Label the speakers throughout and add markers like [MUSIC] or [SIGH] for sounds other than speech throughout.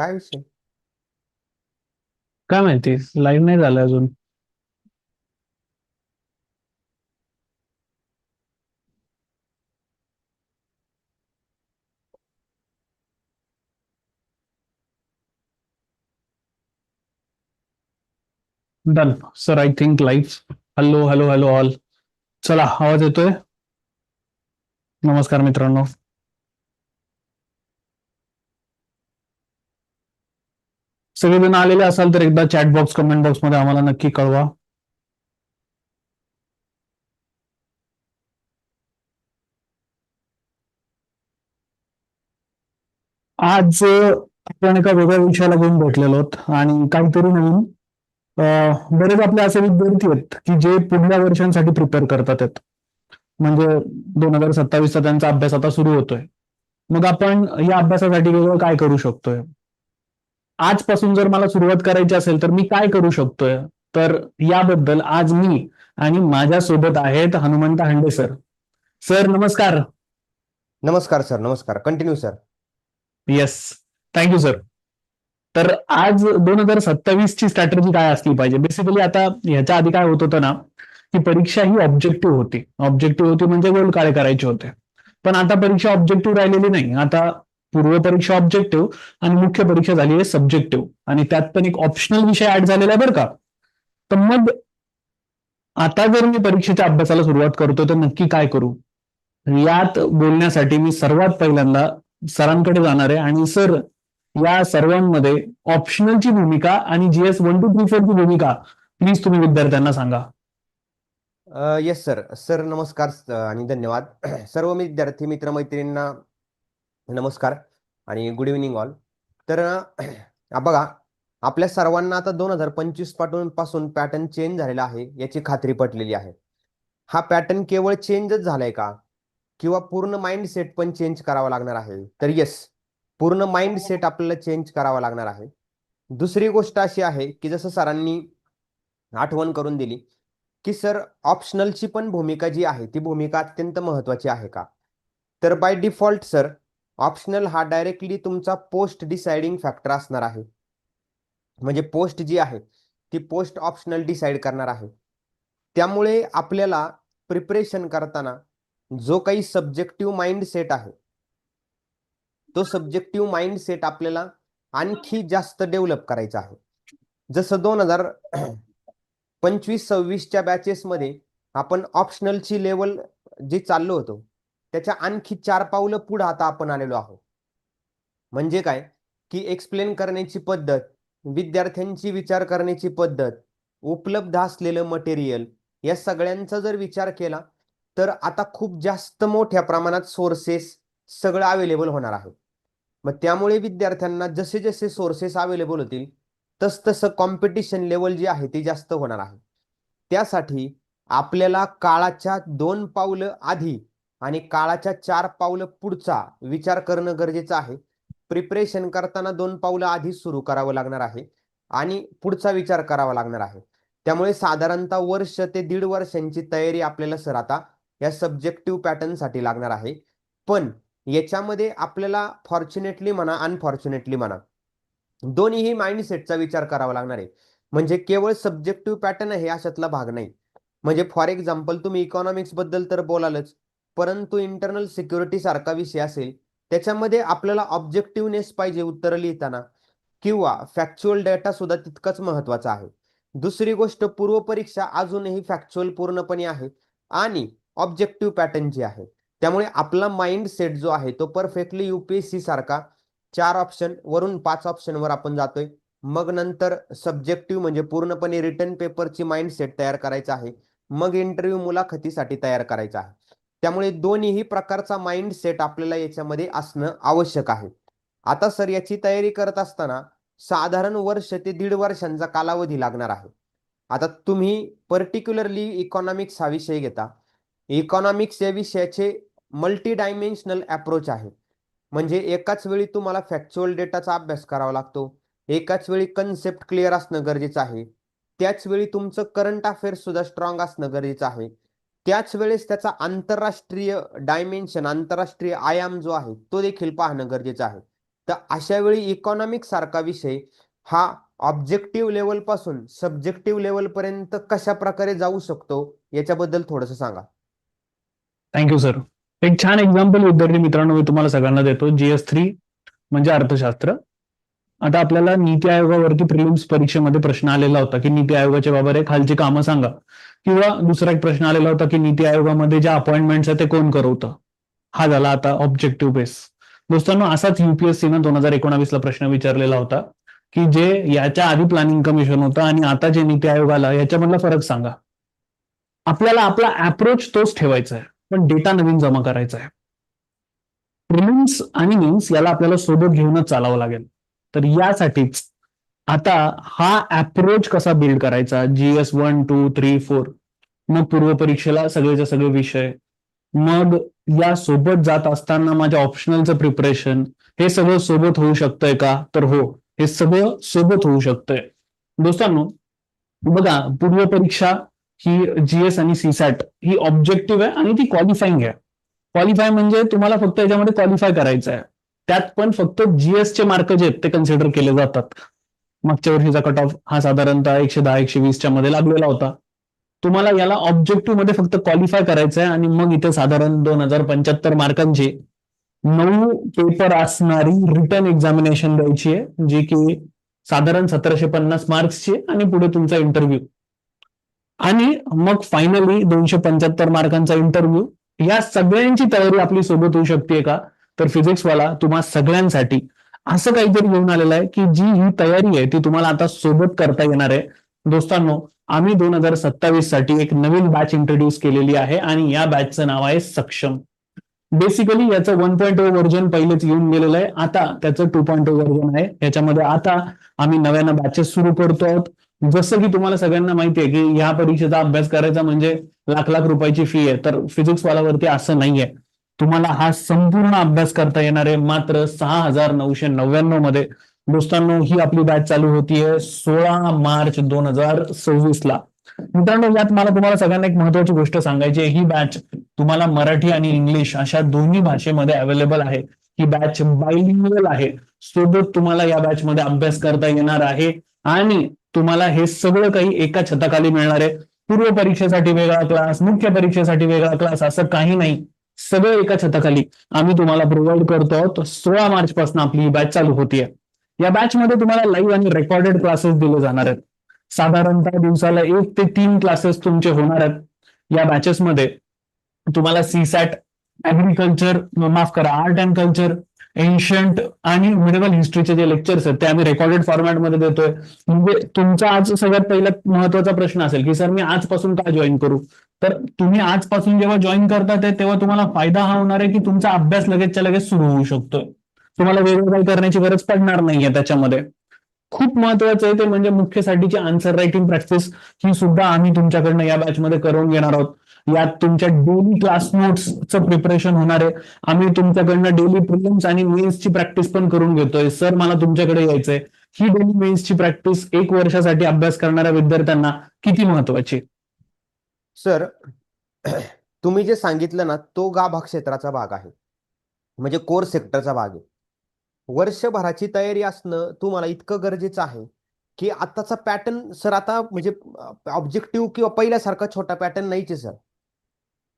Speaker 1: काय विषय?
Speaker 2: काय माहिती लाईव्ह नाही झालं अजून. Done sir I think live hello hello hello all चला, आवाज़ येतोय? नमस्कार मित्रांनो. सगळेजण आलेले असाल तर एकदा चॅट बॉक्स कमेंट बॉक्समध्ये आम्हाला नक्की कळवा. आज आपण एका वेगळ्या विषयाला घेऊन भेटलेलो आहोत आणि काहीतरी नवीन बरेच आपले असे विद्यार्थी आहेत की जे पुढल्या वर्षांसाठी प्रिपेअर करतात आहेत. म्हणजे दोन हजार सत्तावीसचा त्यांचा अभ्यास आता सुरू होतोय. मग आपण या अभ्यासासाठी वेगळं काय करू शकतोय? आजपासून जर मला सुरुवात करायची असेल तर मी काय करू शकतोय? तर याबद्दल आज मी आणि माझ्या सोबत आहेत हनुमंत हांडे सर. सर नमस्कार.
Speaker 1: नमस्कार सर. नमस्कार. Continue sir
Speaker 2: yes thank you sir तर आज दोन हजार सत्तावीस ची स्ट्रॅटजी काय असली पाहिजे? बेसिकली आता ह्याच्या आधी काय होत होतं ना की परीक्षा ही ऑब्जेक्टिव्ह होती. ऑब्जेक्टिव्ह होती म्हणजे गोल काळे करायचे होते? पण आता परीक्षा ऑब्जेक्टिव्ह राहिलेली नाही. आता पूर्व परीक्षा ऑब्जेक्टिव्ह आणि मुख्य परीक्षा झाली आहे सब्जेक्टिव्ह आणि त्यात पण एक ऑप्शनल विषय ऍड झालेला आहे बरं का. तर मग आता जर मी परीक्षेच्या अभ्यासाला सुरुवात करतो तर नक्की काय करू? यात बोलण्यासाठी मी सर्वात पहिल्यांदा सरांकडे जाणार आहे. आणि सर या सर्वांमध्ये ऑप्शनलची भूमिका आणि जीएस वन टू थ्री फोरची भूमिका प्लीज तुम्ही विद्यार्थ्यांना सांगा.
Speaker 1: येस सर सर नमस्कार आणि धन्यवाद. [CLEARS THROAT] सर्व विद्यार्थी मित्र मैत्रिणींना नमस्कार आणि गुड इव्हनिंग ऑल तर बघा आपल्या सर्वांना आता दोन हजार पंचवीसपासून पासून पॅटर्न चेंज झालेला आहे याची खात्री पटलेली आहे. हा पॅटर्न केवळ चेंजच झालाय का? किंवा पूर्ण माइंडसेट पण चेंज करावा लागणार आहे? तर येस पूर्ण माइंडसेट आपल्याला चेंज करावा लागणार आहे. दुसरी गोष्ट अशी आहे की जसं सरांनी आठवण करून दिली की सर ऑप्शनलची पण भूमिका जी आहे ती भूमिका अत्यंत महत्वाची आहे का? तर बाय डिफॉल्ट सर ऑप्शनल हा डायरेक्टली तुमचा पोस्ट डिसाइडिंग फॅक्टर असणार आहे. म्हणजे पोस्ट जी आहे ती पोस्ट ऑप्शनल डिसाईड करणार आहे. त्यामुळे आपल्याला प्रिपरेशन करताना जो काही सब्जेक्टिव्ह माइंडसेट आहे तो सब्जेक्टिव्ह माइंडसेट आपल्याला आणखी जास्त डेव्हलप करायचा आहे. जसं दोन हजार पंचवीस सव्वीसच्या बॅचेसमध्ये आपण ऑप्शनलची लेवल जी चाललो होतो त्याच्या आणखी चार पावलं पुढं आता आपण आलेलो आहोत. म्हणजे काय? की एक्सप्लेन करण्याची पद्धत विद्यार्थ्यांची विचार करण्याची पद्धत उपलब्ध असलेलं मटेरियल या सगळ्यांचा जर विचार केला तर आता खूप जास्त मोठ्या प्रमाणात सोर्सेस सगळं अवेलेबल होणार आहे मग त्यामुळे विद्यार्थ्यांना जसे जसे सोर्सेस अवेलेबल होतील तस तसं कॉम्पिटिशन लेवल जी आहे ती जास्त होणार आहे. त्यासाठी आपल्याला काळाच्या दोन पावलं आधी आणि काळाच्या चार पावलं पुढचा विचार करणं गरजेचं आहे. प्रिपरेशन करताना दोन पावलं आधी सुरू करावं लागणार आहे आणि पुढचा विचार करावा लागणार आहे. त्यामुळे साधारणतः वर्ष ते दीड वर्षांची तयारी आपल्याला सर आता या सब्जेक्टिव्ह पॅटर्नसाठी लागणार आहे. पण याच्यामध्ये आपल्याला फॉर्च्युनेटली म्हणा अनफॉर्च्युनेटली म्हणा दोन्हीही माइंडसेटचा विचार करावा लागणार आहे. म्हणजे केवळ सब्जेक्टिव्ह पॅटर्न हे अशातला भाग नाही. म्हणजे फॉर एक्झाम्पल तुम्ही इकॉनॉमिक्सबद्दल तर बोलालच. परंतु इंटरनल सिक्युरिटी सारखा विषय असेल त्याच्यामध्ये आपल्याला ऑब्जेक्टिव्हनेस पाहिजे उत्तर लिहिताना. किंवा फॅक्च्युअल डेटा सुद्धा तितकाच महत्त्वाचा आहे. दुसरी गोष्ट पूर्व परीक्षा अजूनही फॅक्च्युअल पूर्णपणे आहे आणि ऑब्जेक्टिव्ह पॅटर्न जी आहे त्यामुळे आपला माइंड सेट जो आहे तो परफेक्टली युपीएससी सारखा. चार ऑप्शन वरून पाच ऑप्शनवर आपण जातोय. मग नंतर सब्जेक्टिव्ह म्हणजे पूर्णपणे रिटर्न पेपरची माइंड सेट तयार करायचा आहे. मग इंटरव्ह्यू मुलाखतीसाठी तयार करायचा आहे. त्यामुळे दोन्हीही प्रकारचा माइंड सेट आपल्याला याच्यामध्ये असणं आवश्यक आहे. आता सर याची तयारी करत असताना साधारण वर्ष ते दीड वर्षांचा कालावधी लागणार आहे. आता तुम्ही पर्टिक्युलरली इकॉनॉमिक्स हा विषय घेता. इकॉनॉमिक्स या विषयाचे मल्टी डायमेन्शनल अप्रोच आहे. म्हणजे एकाच वेळी तुम्हाला फॅक्च्युअल डेटाचा अभ्यास करावा लागतो. एकाच वेळी कन्सेप्ट क्लिअर असणं गरजेचं आहे. त्याच वेळी तुमचं करंट अफेअर्स सुद्धा स्ट्रॉंग असणं गरजेचं आहे. त्याच वेळेस त्याचा आंतरराष्ट्रीय डायमेन्शन आंतरराष्ट्रीय आयाम जो आहे तो देखील पाहणं गरजेचं आहे. तर अशा वेळी इकॉनॉमिक सारखा विषय हा ऑब्जेक्टिव्ह लेवलपासून सब्जेक्टिव्ह लेवल पर्यंत कशा प्रकारे जाऊ शकतो याच्याबद्दल थोडस सांगा.
Speaker 2: थँक्यू सर एक छान एक्झाम्पल विद्यार्थी मित्रांनो मी तुम्हाला सगळ्यांना देतो. जीएस थ्री म्हणजे अर्थशास्त्र. आता आपल्याला नीती आयोगावरती प्रिलिम्स परीक्षेमध्ये प्रश्न आलेला होता की नीती आयोगाच्या बाबत एक खालची कामं सांगा. किंवा दुसरा एक प्रश्न आलेला होता की नीती आयोगामध्ये ज्या अपॉइंटमेंट्स आहेत ते कोण करवतं? हा झाला आता ऑब्जेक्टिव्ह बेस दोस्तांनो असाच युपीएससीनं दोन हजार एकोणावीसला प्रश्न विचारलेला होता की जे याच्या आधी प्लॅनिंग कमिशन होतं आणि आता जे नीती आयोग आला याच्यामधला फरक सांगा. आपल्याला आपला अप्रोच तोच ठेवायचा आहे पण डेटा नवीन जमा करायचा आहे. प्रिलिम्स आणि मीन्स याला आपल्याला सोबत घेऊनच चालावं लागेल. तर यासाठीच आता हा अप्रोच कसा बिल्ड करायचा? GS one two three four मग पूर्व परीक्षेला सगळेचे सगळे विषय. मग या सोबत जात असताना माझ्या ऑप्शनलचं प्रिपरेशन हे सगळं सोबत होऊ शकतंय का? तर हो हे सगळं सोबत होऊ शकतंय. दोस्तांनो बघा पूर्व परीक्षा ही जीएस आणि सीसॅट ही ऑब्जेक्टिव्ह आहे आणि ती क्वालिफाईंग आहे. क्वालिफाय म्हणजे तुम्हाला फक्त याच्यामध्ये क्वालिफाय करायचं आहे त्यात पण फक्त जीएसचे मार्क जे आहेत ते कन्सिडर केले जातात. मागच्या वर्षीचा कट ऑफ हा साधारणतः एकशे दहा एकशे वीसच्या मध्ये लागलेला होता. तुम्हाला याला ऑब्जेक्टिव्हमध्ये फक्त क्वालिफाय करायचं आहे आणि मग इथे साधारण दोन हजार पंच्याहत्तर मार्कांची नऊ पेपर असणारी रिटर्न एक्झामिनेशन द्यायची आहे जी की साधारण सतराशे पन्नास मार्क्सची आणि पुढे तुमचा इंटरव्ह्यू आणि मग फायनली दोनशे पंच्याहत्तर मार्कांचा इंटरव्ह्यू या सगळ्यांची तयारी आपली सोबत होऊ शकते का? तर फिजिक्सवाला तुम्हा सगळ्यांसाठी असं काहीतरी घेऊन आलेलं आहे की जी ही तयारी आहे ती तुम्हाला आता सोबत करता येणार आहे. दोस्तांनो आम्ही दोन हजार सत्तावीससाठी एक नवीन बॅच इंट्रोड्यूस केलेली आहे आणि या बॅचचं नाव आहे सक्षम. बेसिकली याचं वन पॉईंट व्हर्जन पहिलेच येऊन गेलेलं आहे. आता त्याचं टू पॉईंट व्हर्जन आहे. याच्यामध्ये आता आम्ही नव्यानं बॅचेस सुरू करतो आहोत. जसं की तुम्हाला सगळ्यांना माहिती आहे की ह्या परीक्षेचा अभ्यास करायचा म्हणजे लाख लाख रुपयाची फी आहे. तर फिजिक्स वालावरती असं नाहीये. तुम्हाला हा संपूर्ण अभ्यास करता येणार आहे. मात्र सहा हजार नऊशे नव्याण्णवमध्ये दोस्तांनो ही आपली बॅच चालू होतीये सोळा मार्च दोन हजार सव्वीस ला मित्रांनो यात मला तुम्हाला सगळ्यांना एक महत्वाची गोष्ट सांगायची आहे. ही बॅच तुम्हाला मराठी आणि इंग्लिश अशा दोन्ही भाषेमध्ये अवेलेबल आहे. ही बॅच बायलिंगल आहे. सोबत तुम्हाला या बॅच मध्ये अभ्यास करता येणार आहे. आणि तुम्हाला हे सगळं काही एका छताखाली मिळणार आहे. पूर्व परीक्षेसाठी वेगळा क्लास मुख्य परीक्षेसाठी वेगळा क्लास असं काही नाही. सगळं एका छताखाली आम्ही तुम्हाला प्रोव्हाइड करतो. आहोत सोळा मार्च पासून आपली ही बॅच चालू होतीये. या बॅच मध्ये तुम्हाला लाईव्ह आणि रेकॉर्डेड क्लासेस दिले जाणार आहेत. साधारणतः दिवसाला एक ते तीन क्लासेस तुमचे होणार आहेत. या बॅचेसमध्ये तुम्हाला सीसॅट ऍग्रिकल्चर माफ करा आर्ट अँड कल्चर एन्शंट आणि मिडिवल हिस्ट्रीचे जे लेक्चर्स आहेत ते आम्ही रेकॉर्डेड फॉर्मॅटमध्ये देतोय. म्हणजे तुमचा आज सगळ्यात पहिला महत्त्वाचा प्रश्न असेल की सर मी आजपासून का जॉईन करू? तर तुम्ही आजपासून जेव्हा जॉईन करता ते तेव्हा तुम्हाला फायदा हा होणार आहे की तुमचा अभ्यास लगेचच्या लगेच सुरू होऊ शकतोय. तुम्हाला वेगळं काही करण्याची गरज पडणार नाहीये त्याच्यामध्ये. खूप महत्वाचं आहे ते म्हणजे मुख्यसाठीची आन्सर रायटिंग प्रॅक्टिस ही सुद्धा आम्ही तुमच्याकडनं या बॅचमध्ये करून घेणार आहोत. यात तुमच्या डेली क्लास नोट्सचं प्रिपरेशन होणार आहे. आम्ही तुमच्याकडनं डेली प्रिलिम्स आणि मेन्सची प्रॅक्टिस पण करून घेतोय. सर मला तुमच्याकडे यायचंय. ही डेली मेन्सची प्रॅक्टिस एक वर्षासाठी अभ्यास करणाऱ्या विद्यार्थ्यांना किती महत्वाची?
Speaker 1: सर [CLEARS THROAT] तुम्ही जे सांगितलं ना तो गा भाग क्षेत्राचा भाग आहे. म्हणजे कोर सेक्टरचा भाग आहे. वर्षभराची तयारी असणं तुम्हाला इतकं गरजेचं आहे की आताचा पॅटर्न सर आता म्हणजे ऑब्जेक्टिव्ह किंवा पहिल्यासारखा छोटा पॅटर्न नाहीच आहे सर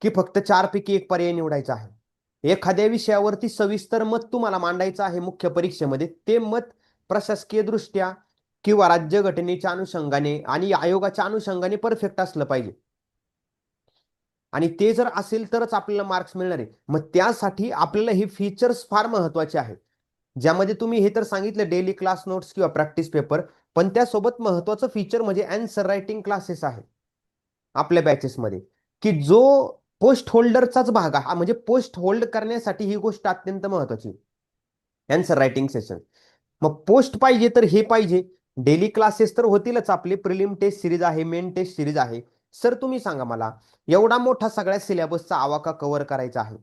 Speaker 1: की फक्त चारपैकी एक पर्याय निवडायचा आहे. एखाद्या विषयावरती सविस्तर मत तुम्हाला मांडायचं आहे मुख्य परीक्षेमध्ये ते मत प्रशासकीय दृष्ट्या किंवा राज्यघटनेच्या अनुषंगाने आणि आयोगाच्या अनुषंगाने परफेक्ट असलं पाहिजे. आणि ते जर असेल तरच आपल्याला मार्क्स मिळणार आहे मग त्यासाठी आपल्याला हे फीचर्स फार महत्त्वाचे आहेत. ज्यामध्ये तुम्ही हे तर सांगितलं डेली क्लास नोट्स किंवा प्रॅक्टिस पेपर पण त्यासोबत महत्वाचं फीचर म्हणजे अँसर रायटिंग क्लासेस आहे आपल्या बॅचेसमध्ये की जो पोस्ट होल्डरचाच भाग हा म्हणजे पोस्ट होल्ड करण्यासाठी ही गोष्ट अत्यंत महत्वाची अँसर रायटिंग सेशन मग पोस्ट पाहिजे तर हे पाहिजे. डेली क्लासेस तर होतीलच. आपले प्रिलिम टेस्ट सिरीज आहे मेन टेस्ट सिरीज आहे. सर तुम्ही सांगा मला एवढा मोठा सगळ्या सिलेबसचा आवाका कव्हर करायचा आहे.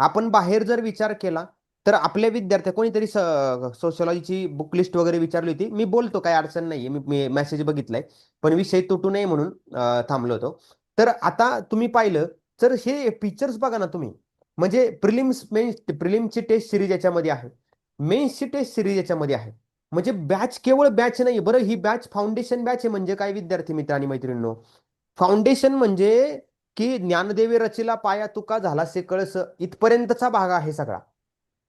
Speaker 1: आपण बाहेर जर विचार केला तर आपल्या विद्यार्थ्या कोणीतरी सोशलॉजीची बुक लिस्ट वगैरे विचारली होती. मी बोलतो काही अडचण नाहीये. मी मेसेज बघितलाय. पण विषय तुटू नये म्हणून थांबलो होतो. तर आता तुम्ही पाहिलं तर हे फीचर्स बघा ना तुम्ही. म्हणजे प्रिलिम्स मेन प्रिलिमची टेस्ट सिरीज याच्यामध्ये आहे. मेन्सची टेस्ट सिरीज याच्यामध्ये आहे. म्हणजे बॅच केवळ बॅच नाही बरं ही बॅच फाउंडेशन बॅच आहे म्हणजे काय विद्यार्थी मित्र आणि मैत्रिणींनो? फाउंडेशन म्हणजे की ज्ञानदेवी रचिला पाया तुका झाला से कळस. इथपर्यंतचा भाग आहे सगळा.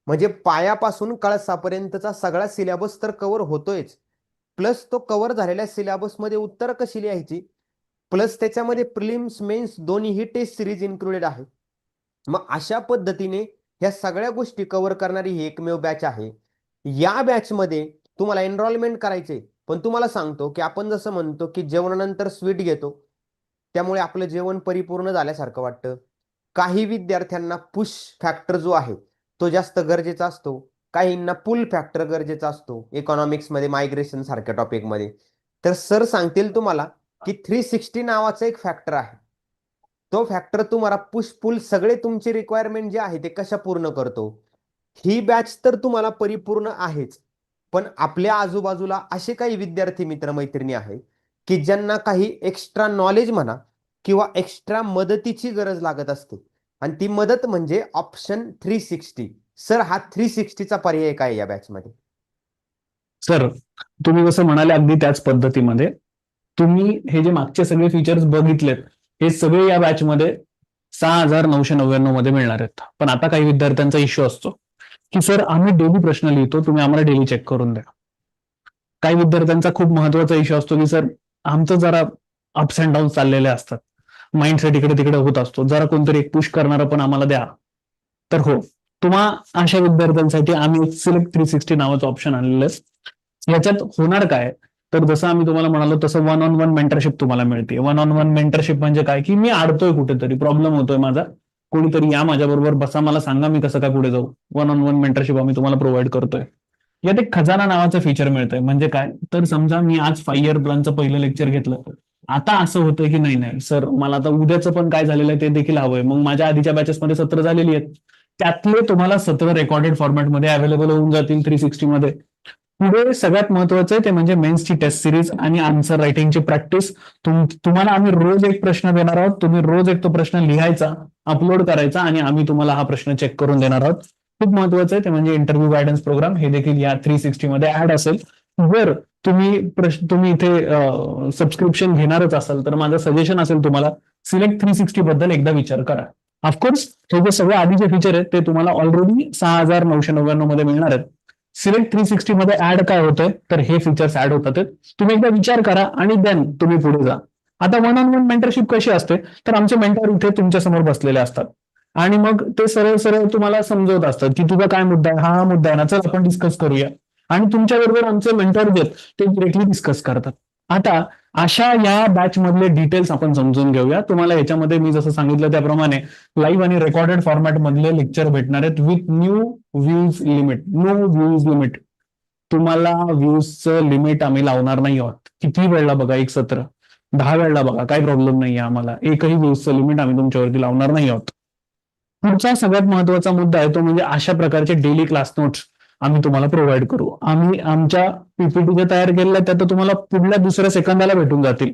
Speaker 1: म्हणजे पायापासून कळसापर्यंतचा सगळा सिलेबस तर कव्हर होतोयच. प्लस तो कव्हर झालेल्या सिलेबसमध्ये उत्तर कशी लिहायची? प्लस त्याच्यामध्ये प्रिलिम्स मेन्स दोन्हीही टेस्ट सिरीज इन्क्लुडेड आहे. मग अशा पद्धतीने ह्या सगळ्या गोष्टी कव्हर करणारी ही एकमेव बॅच आहे. या बॅचमध्ये तुम्हाला एनरोलमेंट करायचे पण तुम्हाला सांगतो की आपण जसं म्हणतो की जेवणानंतर स्वीट घेतो. त्यामुळे आपलं जेवण परिपूर्ण झाल्यासारखं वाटतं. काही विद्यार्थ्यांना पुश फॅक्टर जो आहे तो जास्त गरजेचा असतो. काहींना पुल फॅक्टर गरजेचा असतो. इकॉनॉमिक्समध्ये मायग्रेशन सारख्या टॉपिकमध्ये तर सर सांगतील तुम्हाला की थ्री सिक्स्टी नावाचा एक फॅक्टर आहे. तो फॅक्टर तुम्हाला पुश पुल सगळे तुमचे रिक्वायरमेंट जे आहे ते कशा पूर्ण करतो? ही बॅच तर तुम्हाला परिपूर्ण आहेच. पण आपल्या आजूबाजूला असे काही विद्यार्थी मित्र मैत्रिणी आहेत की ज्यांना काही एक्स्ट्रा नॉलेज म्हणा किंवा एक्स्ट्रा मदतीची गरज लागत असते. आणि ती मदत म्हणजे ऑप्शन थ्री सिक्स्टी सर हा थ्री सिक्स्टीचा पर्याय काय या बॅचमध्ये
Speaker 2: सर तुम्ही जसं म्हणाले अगदी त्याच पद्धतीमध्ये. तुम्ही हे जे मागचे सगळे फीचर्स बघितलेत हे सगळे या बॅचमध्ये सहा हजार नऊशे नव्याण्णवमध्ये मिळणार आहेत. पण आता काही विद्यार्थ्यांचा इश्यू असतो की सर आम्ही डेली प्रश्न लिहितो तुम्ही आम्हाला डेली चेक करून द्या. काही विद्यार्थ्यांचा खूप महत्त्वाचा इश्यू असतो की सर आमचं जरा अप्स अँड डाऊन चाललेले असतात. माइंडसेट इकडे तिकडे होत असतो. जरा कोणतरी एक पुश करणारा पण आम्हाला द्या. तर हो तुम्हा अशा विद्यार्थ्यांसाठी आम्ही एक सिलेक्ट थ्री सिक्स्टी नावाचं ऑप्शन आणलेलं आहे. याच्यात होणार काय? तर जसं आम्ही तुम्हाला म्हणालो तसं वन ऑन वन मेंटरशिप तुम्हाला मिळते. वन ऑन वन मेंटरशिप म्हणजे काय? की मी अडतोय कुठेतरी. प्रॉब्लेम होतोय माझा. कोणीतरी या माझ्याबरोबर बसा मला सांगा मी कसं काय पुढे जाऊ. वन ऑन वन मेंटरशिप आम्ही तुम्हाला प्रोव्हाइड करतोय. यात एक खजाना नावाचं फीचर मिळतंय. म्हणजे काय? तर समजा मी आज फाईव्ह इयर प्लॅनचं पहिलं लेक्चर घेतलं. आता असं होतंय की नाही नाही. सर मला आता उद्याचं पण काय झालेलं आहे ते देखील हवंय. मग माझ्या आधीच्या बॅचेसमध्ये सत्र झालेली आहेत. त्यातले तुम्हाला सत्र रेकॉर्डेड फॉर्मॅटमध्ये अवेलेबल होऊन जातील थ्री सिक्स्टी मध्ये. पुढे सगळ्यात महत्वाचं आहे ते म्हणजे मेन्सची टेस्ट सिरीज आणि आन्सर रायटिंगची प्रॅक्टिस तुम्हाला आम्ही रोज एक प्रश्न देणार आहोत. तुम्ही रोज एक तो प्रश्न लिहायचा अपलोड करायचा आणि आम्ही तुम्हाला हा प्रश्न चेक करून देणार आहोत. खूप महत्वाचं आहे ते म्हणजे इंटरव्ह्यू गायडन्स प्रोग्राम हे देखील या थ्री सिक्स्टी मध्ये ऍड असेल. जर तुम्ही प्रश्न तुम्ही इथे सबस्क्रिप्शन घेणारच असाल तर माझं सजेशन असेल तुम्हाला सिलेक्ट थ्री सिक्स्टी बद्दल एकदा विचार करा. ऑफकोर्स हे जे सगळे आधीचे फीचर आहेत ते तुम्हाला ऑलरेडी सहा हजार नऊशे नव्याण्णवमध्ये मिळणार आहेत. सिलेक्ट थ्री सिक्स्टी मध्ये ऍड काय होतंय? तर हे फीचर्स ऍड होतात. तुम्ही एकदा विचार करा आणि देन तुम्ही पुढे जा. आता वन ऑन वन मेंटरशिप कशी असते? तर आमचे मेंटर इथे तुमच्यासमोर बसलेले असतात. आणि मग ते सरळ सरळ तुम्हाला समजवत असतात की तुझा काय मुद्दा आहे? हा हा मुद्दा आहे ना. चल आपण डिस्कस करूया. आणि तुमच्या बरोबर आमचे मेंटर जे ते डिरेक्टली डिस्कस करतात. आता अशा या बॅच मधले डिटेल्स आपण समजून घेऊया. तुम्हाला याच्यामध्ये मी जसं सांगितलं त्याप्रमाणे लाईव्ह आणि रेकॉर्डेड फॉर्मॅट मधले लेक्चर भेटणार आहेत with new views limit. No views limit. तुम्हाला व्ह्यूजचं लिमिट आम्ही लावणार नाही आहोत. किती वेळला बघा एक सत्र. दहा वेळला बघा काही प्रॉब्लेम नाही आम्हाला. एकही व्ह्यूजचं लिमिट आम्ही तुमच्यावरती लावणार नाही आहोत. पुढचा सगळ्यात महत्त्वाचा मुद्दा आहे तो म्हणजे अशा प्रकारचे डेली क्लास नोट्स आम्ही तुम्हाला प्रोव्हाइड करू. आम्ही आमच्या पीपीटी जे तयार केलेल्या त्या तर तुम्हाला पुढल्या दुसऱ्या सेकंदाला भेटून जातील.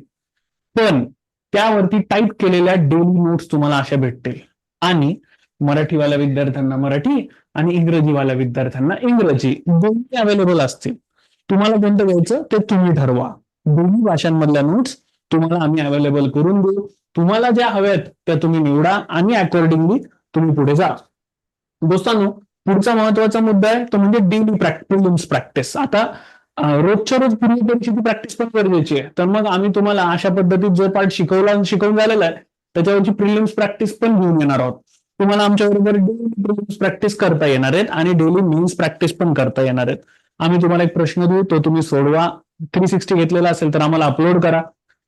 Speaker 2: पण त्यावरती टाईप केलेल्या डेली नोट्स तुम्हाला अशा भेटतील. आणि मराठीवाल्या विद्यार्थ्यांना मराठी आणि इंग्रजीवाल्या विद्यार्थ्यांना इंग्रजी दोन्ही अवेलेबल असतील. तुम्हाला कोणतं घ्यायचं ते तुम्ही ठरवा. दोन्ही भाषांमधल्या नोट्स तुम्हाला आम्ही अवेलेबल करून देऊ. तुम्हाला ज्या हव्यात त्या तुम्ही निवडा आणि अकॉर्डिंगली तुम्ही पुढे जा. दोस्तांनो पुढचा महत्त्वाचा मुद्दा आहे तो म्हणजे डेली प्रॅक्टिस प्रॅक्टिस आता रोजच्या रोज पूर्वी परीक्षेची प्रॅक्टिस पण गरजेची आहे. तर मग आम्ही तुम्हाला अशा पद्धतीत जो पार्ट शिकवला शिकवून झालेला आहे त्याच्यावरची प्रिलिम्स प्रॅक्टिस पण घेऊन येणार आहोत. तुम्हाला आमच्याबरोबर डेली प्रॅक्टिस करता येणार आहेत आणि डेली मेन्स प्रॅक्टिस पण करता येणार आहेत. आम्ही तुम्हाला एक प्रश्न देऊ तो तुम्ही सोडवा. थ्री सिक्स्टी घेतलेला असेल तर आम्हाला अपलोड करा.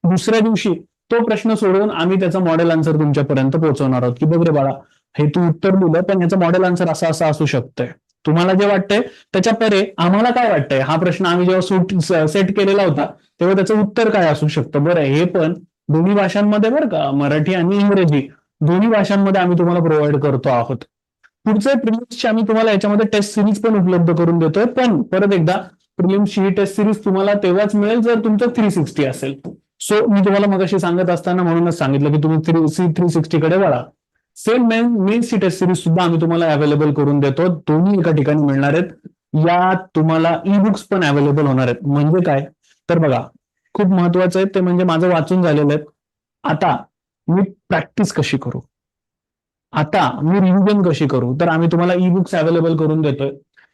Speaker 2: दुसऱ्या दिवशी तो प्रश्न सोडवून आम्ही त्याचा मॉडेल आन्सर तुमच्यापर्यंत पोहोचवणार आहोत. की बघ रे बाळा हे तू उत्तर दिलं पण याचं मॉडेल आन्सर असं असं असू शकतंय. तुम्हाला जे वाटतंय त्याच्या परे आम्हाला काय वाटतंय? हा प्रश्न आम्ही जेव्हा सूट सेट केलेला होता तेव्हा त्याचं उत्तर काय असू शकतं? बरं हे पण दोन्ही भाषांमध्ये बरं का? मराठी आणि इंग्रजी. दोन्ही भाषांमध्ये आम्ही तुम्हाला प्रोव्हाइड करतो आहोत. पुढचे प्रिलिम्सची आम्ही तुम्हाला याच्यामध्ये टेस्ट सिरीज पण उपलब्ध करून देतोय. पण परत एकदा प्रिलिम्सची ही टेस्ट सिरीज तुम्हाला तेव्हाच मिळेल जर तुमचं थ्री सिक्स्टी असेल. सो मी तुम्हाला मगाशी सांगत असताना म्हणूनच सांगितलं की तुम्ही थ्री सी थ्री सिक्स्टी कडे वळा. सेम मेन मेन्सची टेस्ट सिरीज सुद्धा आम्ही तुम्हाला अवेलेबल करून देतो. दोन्ही एका ठिकाणी मिळणार आहेत. यात तुम्हाला ई बुक्स पण अवेलेबल होणार आहेत. म्हणजे काय? तर बघा खूप महत्वाचं आहे. ते म्हणजे माझं वाचून झालेलं आहे. आता मी प्रॅक्टिस कशी करू? आता मी रिव्हिजन कशी करू? तर आम्ही तुम्हाला ई बुक्स अवेलेबल करून देतोय.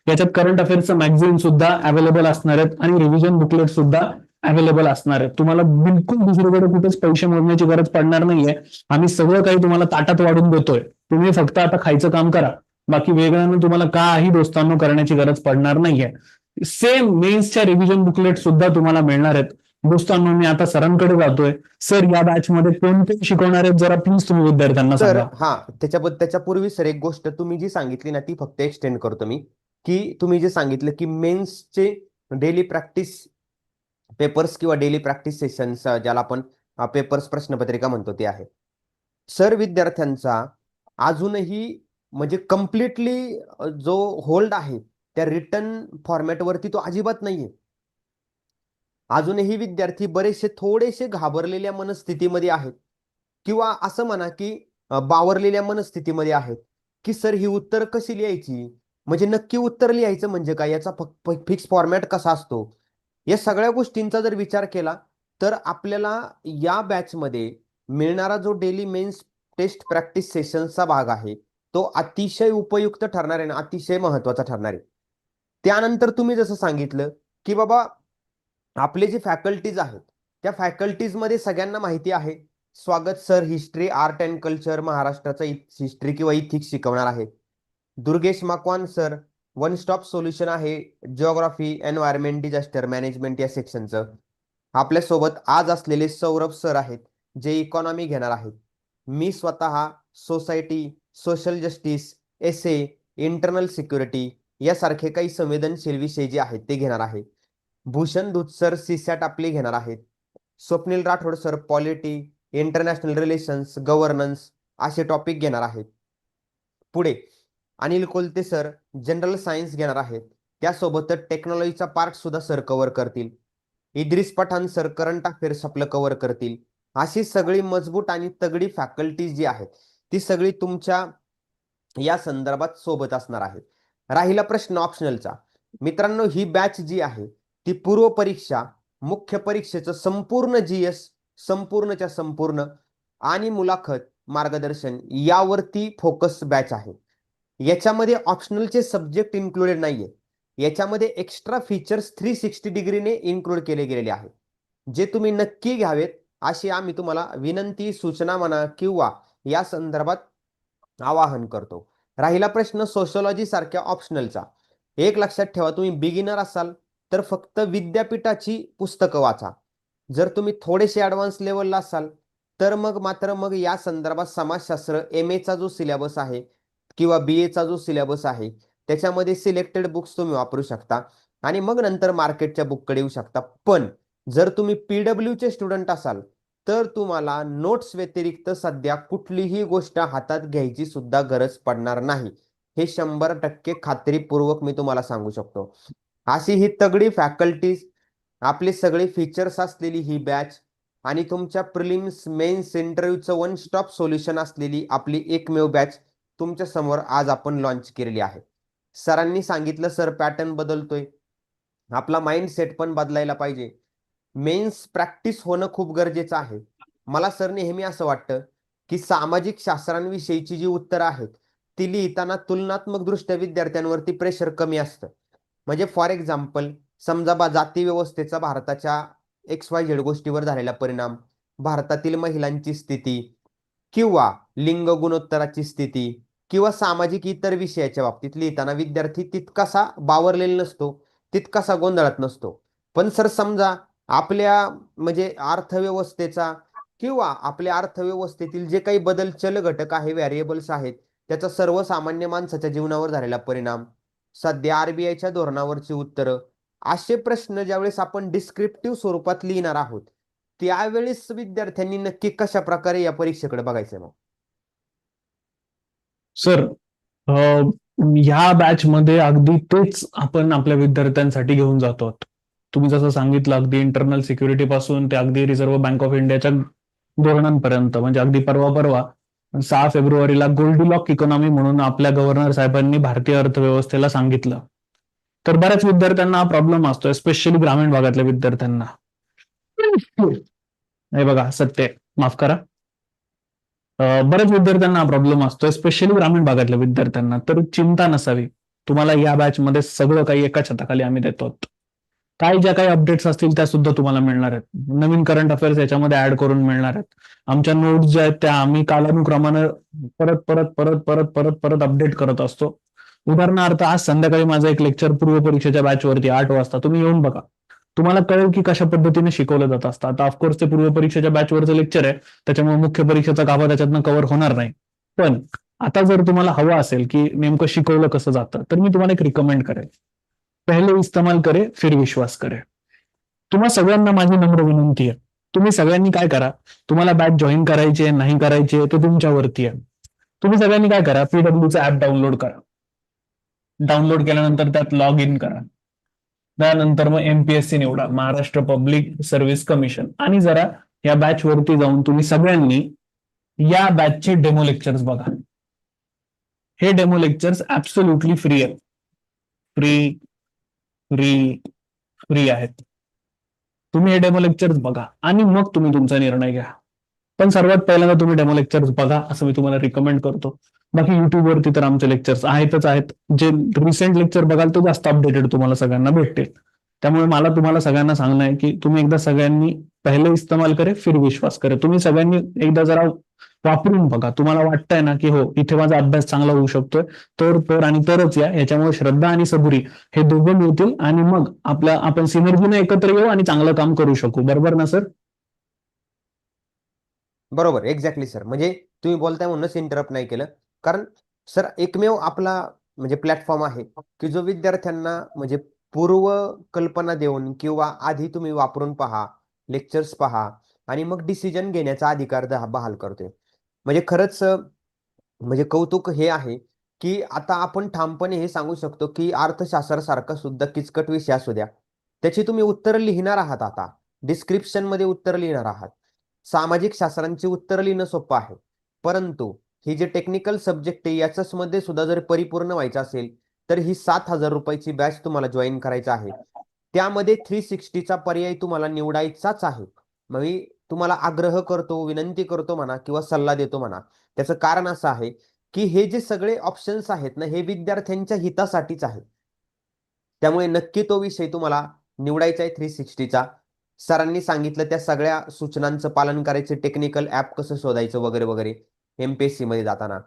Speaker 2: याच्यात करंट अफेअर्सचं मॅगझिन सुद्धा अवेलेबल असणार आहेत आणि रिव्हिजन बुकलेट सुद्धा अवेलेबल असणार आहेत. तुम्हाला बिलकुल दुसरीकडे कुठेच पैसे मोजण्याची गरज पडणार नाहीये. आम्ही सगळं काही तुम्हाला ताटात वाढून देतोय. तुम्ही फक्त आता खायचं काम करा. बाकी वेगळ्यानं तुम्हाला काही दोस्तांनो करण्याची गरज पडणार नाहीये. सेम मेन्सच्या रिव्हिजन बुकलेट सुद्धा तुम्हाला मिळणार आहेत. दोस्तांनो मी आता सरांकडे जातोय. सर या बॅच मध्ये कोणते शिकवणार आहेत जरा प्लीज तुम्ही विद्यार्थ्यांना सांगा.
Speaker 1: हा त्याच्याबद्दल त्याच्यापूर्वी सर एक गोष्ट तुम्ही जी सांगितली ना ती फक्त एक्सटेंड करतो मी. की तुम्ही जे सांगितलं की मेन्सचे डेली प्रॅक्टिस पेपर्स किंवा डेली प्रॅक्टिस सेशन्स ज्याला आपण पेपर्स प्रश्नपत्रिका म्हणतो ते आहे. सर विद्यार्थ्यांचा अजूनही म्हणजे कम्प्लिटली जो होल्ड आहे त्या रिटर्न फॉर्मॅटवरती तो अजिबात नाहीये. अजूनही विद्यार्थी बरेचसे थोडेसे घाबरलेल्या मनस्थितीमध्ये आहेत. किंवा असं म्हणा की बावरलेल्या मनस्थितीमध्ये आहेत. की सर ही उत्तर कशी लिहायची? म्हणजे नक्की उत्तर लिहायचं म्हणजे काय? याचा फिक्स फॉर्मॅट कसा असतो? या सगळ्या गोष्टींचा जर विचार केला तर आपल्याला या बॅचमध्ये मिळणारा जो डेली मेन्स टेस्ट प्रॅक्टिस सेशनचा भाग आहे तो अतिशय उपयुक्त ठरणार आहे आणि अतिशय महत्त्वाचा ठरणार आहे. त्यानंतर तुम्ही जसं सांगितलं की बाबा आपले जे फॅकल्टीज आहेत त्या फॅकल्टीजमध्ये सगळ्यांना माहिती आहे. स्वागत sir history art and culture महाराष्ट्राचं हिस्ट्री किंवा इथिक्स शिकवणार आहेत Durgesh Makwan sir one stop solution आहे जिओग्राफी एन्व्हायरमेंट डिझास्टर मॅनेजमेंट या सेक्शनचं आपल्यासोबत आज असलेले सौरभ सर आहेत जे इकॉनॉमी घेणार आहेत. मी स्वतः society social justice essay internal security यासारखे काही संवेदनशील विषय जे आहेत ते घेणार आहे. भूषण दूत सर सीसॅट आपली घेणार आहेत. Swapnil Rathod sir polity international relations governance असे टॉपिक घेणार आहेत. पुढे Anil Kolte sir general science घेणार आहेत. त्यासोबतच टेक्नॉलॉजीचा पार्ट सुद्धा सर कव्हर करतील. Idris Pathan sir current affairs आपलं कव्हर करतील. अशी सगळी मजबूत आणि तगडी फॅकल्टी जी आहेत ती सगळी तुमच्या या संदर्भात सोबत असणार आहे राहिला प्रश्न ऑप्शनलचा मित्रांनो ही बॅच जी आहे ती पूर्व परीक्षा मुख्य परीक्षेचं संपूर्ण जी एस संपूर्णच्या संपूर्ण आणि मुलाखत मार्गदर्शन यावरती फोकस बॅच आहे. याच्यामध्ये ऑप्शनलचे सब्जेक्ट इन्क्लुडेड नाहीये. याच्यामध्ये एक्स्ट्रा फीचर्स थ्री सिक्स्टी डिग्रीने इन्क्लूड केले गेलेले आहे. जे तुम्ही नक्की घ्यावेत अशी आम्ही तुम्हाला विनंती सूचना म्हणा किंवा या संदर्भात आवाहन करतो. राहिला प्रश्न सोशोलॉजी सारख्या ऑप्शनलचा एक लक्षात ठेवा तुम्ही बिगिनर असाल तर फक्त विद्यापीठाची पुस्तकं वाचा. जर तुम्ही थोडेसे ॲडव्हान्स लेवलला असाल तर मग मात्र मग या संदर्भात समाजशास्त्र एम एचा जो सिलेबस आहे किंवा बी एचा जो सिलेबस आहे त्याच्यामध्ये सिलेक्टेड बुक्स तुम्ही वापरू शकता आणि मग नंतर मार्केटच्या बुककडे येऊ शकता. पण जर तुम्ही पीडब्ल्यूचे स्टुडंट असाल तर तुम्हाला नोट्स व्यतिरिक्त सध्या कुठलीही गोष्ट हातात घ्यायची सुद्धा गरज पडणार नाही. हे शंभर टक्के खात्रीपूर्वक मी तुम्हाला सांगू शकतो. अशी ही तगडी फॅकल्टीज आपले सगळे फीचर्स असलेली ही बॅच आणि तुमच्या प्रिलिम्स मेन्स इंटरव्ह्यूचं वन स्टॉप सोल्युशन असलेली आपली एकमेव बॅच तुमच्यासमोर आज आपण लॉन्च केलेली आहे. सरांनी सांगितलं सर पॅटर्न बदलतोय. आपला माइंडसेट पण बदलायला पाहिजे. मेन्स प्रॅक्टिस होणं खूप गरजेचं आहे. मला सर नेहमी असं वाटतं की सामाजिक शास्त्रांविषयीची जी उत्तरं आहेत ती लिहिताना तुलनात्मक दृष्ट्या विद्यार्थ्यांवरती प्रेशर कमी असतं. म्हणजे फॉर एक्झाम्पल समजा बा जाती व्यवस्थेचा भारताच्या एक्स वाय झेड गोष्टीवर झालेला परिणाम भारतातील महिलांची स्थिती किंवा लिंग गुणोत्तराची स्थिती किंवा सामाजिक इतर विषयाच्या बाबतीत लिहिताना विद्यार्थी तितकासा बावरलेला नसतो तितकासा गोंधळात नसतो. पण सर समजा आपल्या म्हणजे अर्थव्यवस्थेचा किंवा आपल्या अर्थव्यवस्थेतील जे काही बदल चल घटक आहे व्हॅरिएबल्स आहेत त्याचा सर्वसामान्य माणसाच्या जीवनावर झालेला परिणाम सध्या आरबीआयच्या धोरणावरची उत्तरं. असे प्रश्न ज्यावेळेस आपण डिस्क्रिप्टिव्ह स्वरूपात लिहिणार आहोत त्यावेळेस विद्यार्थ्यांनी नक्की कशा प्रकारे या परीक्षेकडे बघायचंय मग?
Speaker 2: सर ह्या बॅच मध्ये अगदी तेच आपण आपल्या विद्यार्थ्यांसाठी घेऊन जातो तुम्ही जसं सांगितलं अगदी इंटरनल सिक्युरिटी पासून ते अगदी रिझर्व्ह बँक ऑफ इंडियाच्या धोरणांपर्यंत म्हणजे अगदी परवा परवा सहा फेब्रुवारीला गोल्डीलॉक इकॉनॉमी म्हणून आपल्या गव्हर्नर साहेबांनी भारतीय अर्थव्यवस्थेला सांगितलं. तर बऱ्याच विद्यार्थ्यांना हा प्रॉब्लेम असतो स्पेशली ग्रामीण भागातल्या विद्यार्थ्यांना. नाही बघा सत्य माफ करा. बऱ्याच विद्यार्थ्यांना हा प्रॉब्लेम असतो स्पेशली ग्रामीण भागातल्या विद्यार्थ्यांना. तर चिंता नसावी. तुम्हाला या बॅच मध्ये सगळं काही एका छताखाली आम्ही देतो काही ज्या काही अपडेट्स असतील त्या सुद्धा तुम्हाला मिळणार आहेत. नवीन करंट अफेअर्स याच्यामध्ये ऍड करून मिळणार आहेत. आमच्या नोट्स ज्या आहेत त्या आम्ही कालानुक्रमानं परत परत परत परत परत परत अपडेट करत असतो. उदाहरणार्थ आज संध्याकाळी माझं एक लेक्चर पूर्व परीक्षेच्या बॅचवरती आठ वाजता. तुम्ही येऊन बघा. तुम्हाला कळेल की कशा पद्धतीने शिकवलं जात असतं. आता ऑफकोर्स ते पूर्व परीक्षेच्या बॅचवरचं लेक्चर आहे. त्याच्यामुळे मुख्य परीक्षेचा गाभा त्याच्यातनं कव्हर होणार नाही. पण आता जर तुम्हाला हवं असेल की नेमकं शिकवलं कसं जातं तर मी तुम्हाला एक रिकमेंड करेल. पहिले इस्तेमाल करे फिर विश्वास करे. तुम्हा सगळ्यांना माझी नम्र विनंती आहे. तुम्ही सगळ्यांनी काय करा? तुम्हाला बॅच जॉईन करायची आहे नाही करायची आहे ते तुमच्यावरती आहे. तुम्ही सगळ्यांनी काय करा? पीडब्ल्यूचं ऍप डाउनलोड करा. डाउनलोड केल्यानंतर त्यात लॉग इन करा. त्यानंतर मग एमपीएससी निवडा. महाराष्ट्र पब्लिक सर्व्हिस कमिशन आणि जरा या बॅच वरती जाऊन तुम्ही सगळ्यांनी या बॅचचे डेमो लेक्चर्स बघा. हे डेमो लेक्चर्स ऍब्सोल्युटली फ्री आहेत. फ्री फ्री फ्री आहेत. तुम्ही हे डेमो लेक्चर्स बघा आणि मग तुम्ही तुमचा निर्णय घ्या. पण सर्वात पहिल्यांदा तुम्ही डेमो लेक्चर्स बघा असं मी तुम्हाला रिकमेंड करतो. बाकी युट्यूबवरती तर आमचे लेक्चर्स आहेतच आहेत. जे रिसेंट लेक्चर बघाल ते जास्त अपडेटेड तुम्हाला सगळ्यांना भेटतील. त्यामुळे मला तुम्हाला सगळ्यांना सांगणं आहे की तुम्ही एकदा सगळ्यांनी पहिले इस्तेमाल करे फिर विश्वास करे. तुम्ही सगळ्यांनी एकदा जरा वापरून बघा. तुम्हाला वाटतंय ना की हो इथे माझा अभ्यास चांगला होऊ शकतोय. तर तर आणि तरच या. याच्यामुळे श्रद्धा आणि सबुरी हे दोघं मिळतील आणि मग आपल्या आपण सिनर्जीने एकत्र येऊ आणि चांगलं काम करू शकू. बरोबर ना सर
Speaker 1: बरोबर. एक्झॅक्टली सर म्हणजे तुम्ही बोलताय म्हणूनच इंटरप्ट नाही केलं. कारण सर एकमेव आपला म्हणजे प्लॅटफॉर्म आहे की जो विद्यार्थ्यांना म्हणजे पूर्व कल्पना देऊन किंवा आधी तुम्ही वापरून पहा लेक्चर्स पहा आणि मग डिसिजन घेण्याचा अधिकार बहाल करतोय. म्हणजे खरंच म्हणजे कौतुक हे आहे की आता आपण ठामपणे हे सांगू शकतो की अर्थशास्त्रासारखा सुद्धा किचकट विषय असू द्या. त्याची तुम्ही उत्तर लिहिणार आहात आता. डिस्क्रिप्शनमध्ये उत्तर लिहिणार आहात. सामाजिक शास्त्रांची उत्तर लिहिणं सोपं आहे. परंतु ही जे टेक्निकल सब्जेक्ट आहे याच्याच मध्ये सुद्धा जर परिपूर्ण व्हायचं असेल तर ही सात हजार रुपयाची बॅच तुम्हाला जॉईन करायचं आहे. त्यामध्ये थ्री सिक्स्टीचा पर्याय तुम्हाला निवडायचाच आहे. मग मी तुम्हाला आग्रह करतो विनंती करतो म्हणा किंवा सल्ला देतो म्हणा. त्याचं कारण असं आहे की हे जे सगळे ऑप्शन्स आहेत ना हे विद्यार्थ्यांच्या हितासाठीच आहे त्यामुळे नक्की तो विषय तुम्हाला निवडायचा आहे थ्री सिक्स्टीचा सरांनी सांगितलं त्या सगळ्या सूचनांचं पालन करायचे टेक्निकल ऍप कसं शोधायचं वगैरे वगैरे एमपीएससी मध्ये जाताना.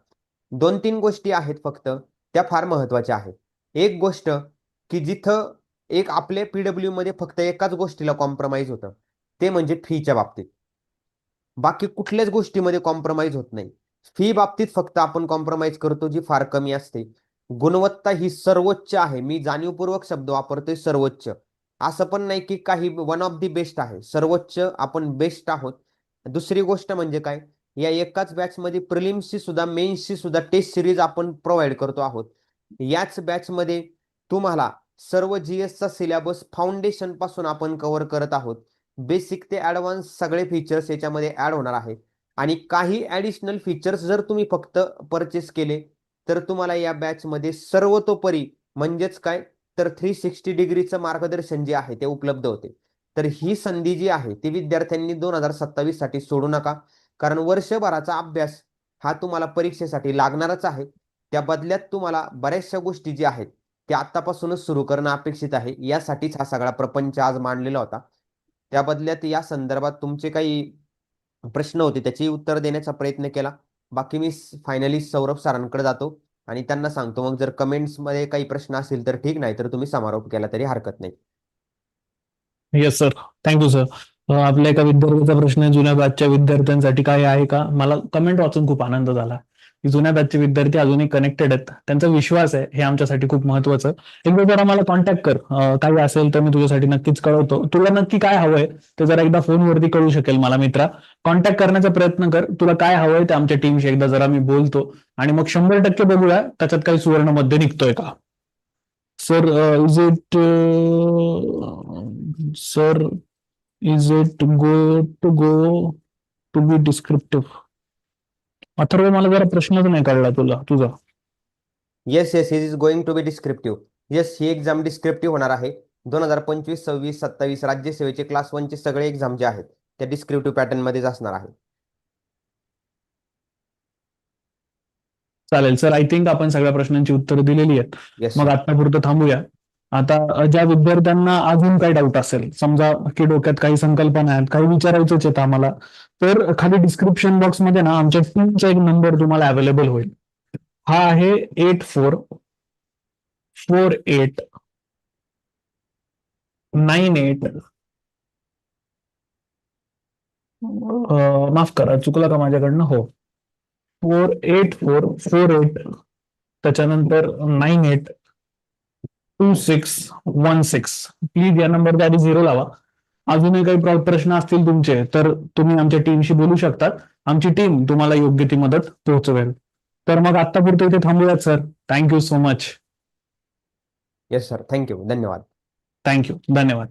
Speaker 1: दोन तीन गोष्टी आहेत फक्त. त्या फार महत्त्वाच्या आहेत. एक गोष्ट की जिथं एक आपले पीडब्ल्यू मध्ये फक्त एकाच गोष्टीला कॉम्प्रोमाइज होतं ते म्हणजे फीच्या बाबतीत. बाकी कुठल्याच गोष्टीमध्ये कॉम्प्रोमाइज होत नाही. फी बाबतीत फक्त आपण कॉम्प्रोमाइज करतो जी फार कमी असते. गुणवत्ता ही सर्वोच्च आहे. मी जाणीवपूर्वक शब्द वापरतोय सर्वोच्च. असं पण नाही की काही वन ऑफ दी बेस्ट आहे. सर्वोच्च आपण बेस्ट आहोत. दुसरी गोष्ट म्हणजे काय? या एकाच बॅचमध्ये प्रिलिम्सची सुद्धा मेन्सची सुद्धा टेस्ट सिरीज आपण प्रोव्हाइड करतो आहोत. याच बॅचमध्ये तुम्हाला सर्व जीएसचा सिलेबस फाउंडेशनपासून आपण कव्हर करत आहोत. बेसिक ते ऍडव्हान्स सगळे फीचर्स याच्यामध्ये ऍड होणार आहे. आणि काही ऍडिशनल फीचर्स जर तुम्ही फक्त परचेस केले तर तुम्हाला या बॅचमध्ये सर्वतोपरी म्हणजेच काय? तर थ्री सिक्स्टी डिग्रीचं मार्गदर्शन जे आहे ते उपलब्ध होते. तर ही संधी जी आहे ती विद्यार्थ्यांनी दोन हजार सत्तावीससाठी सोडू नका. कारण वर्षभराचा अभ्यास हा तुम्हाला परीक्षेसाठी लागणारच आहे. त्या बदल्यात तुम्हाला बऱ्याचशा गोष्टी ज्या आहेत त्या आतापासूनच सुरू करणं अपेक्षित आहे. यासाठीच हा सगळा प्रपंच आज मांडलेला होता. त्या बदल्यात या संदर्भात तुमचे काही प्रश्न होते त्याची उत्तर देण्याचा प्रयत्न केला. बाकी मी फायनली सौरभ सरांकडे जातो आणि त्यांना सांगतो मग जर कमेंट्समध्ये काही प्रश्न असतील तर ठीक नाही तर तुम्ही समारोप केला तरी हरकत नाही.
Speaker 2: येस सर थँक्यू सर आपल्या एका विद्यार्थ्याचा प्रश्न आहे जुन्या बॅचच्या विद्यार्थ्यांसाठी काय आहे का? मला कमेंट वाचून खूप आनंद झाला. की जुन्या बॅचचे विद्यार्थी अजूनही कनेक्टेड आहेत. त्यांचा विश्वास आहे हे आमच्यासाठी खूप महत्वाचं. एकदा जरा मला कॉन्टॅक्ट कर. काही असेल तर मी तुझ्यासाठी नक्कीच कळवतो. तुला नक्की काय हवंय ते जरा एकदा फोनवरती कळू शकेल मला मित्रा. कॉन्टॅक्ट करण्याचा प्रयत्न कर. तुला काय हवंय ते आमच्या टीमशी एकदा जरा मी बोलतो. आणि मग शंभर टक्के बघूया त्याच्यात काही सुवर्णमध्ये निघतोय का? Sir is it sir is it go to go to be descriptive Atharva मला जरा प्रश्नच नाही कळला तुला तुझा.
Speaker 1: Yes yes is is going to be descriptive yes he exam descriptive होणार आहे. दोन हजार पंचवीस सव्वीस सत्तावीस राज्यसेवेचे क्लास वनचे सगळे एक्झाम जे आहेत त्या डिस्क्रिप्टिव्ह पॅटर्नमध्येच असणार आहे.
Speaker 2: चालेल सर आय थिंक आपण सगळ्या प्रश्नांची उत्तरं दिलेली आहेत.
Speaker 1: येस
Speaker 2: मग आतापुरतं थांबूया. आता ज्या विद्यार्थ्यांना अजून काही डाऊट असेल समजा की डोक्यात काही संकल्पना आहेत काही विचारायचंच आहेत आम्हाला तर खाली डिस्क्रिप्शन बॉक्समध्ये ना आमच्या टीमचा एक नंबर तुम्हाला अवेलेबल होईल. हा आहे eight four four eight nine eight माफ करा चुकलं का माझ्याकडनं? हो. Four eight four four eight त्याच्यानंतर nine eight two six one six please या नंबरच्या आधी झिरो लावा. अजूनही काही प्र- प्रश्न असतील तुमचे तर तुम्ही आमच्या टीमशी बोलू शकतात आमची टीम तुम्हाला योग्य ती मदत पोहोचवेल. तर मग आत्तापुरतं इथे थांबूयात sir thank you so much
Speaker 1: yes sir thank you धन्यवाद.
Speaker 2: थँक्यू धन्यवाद.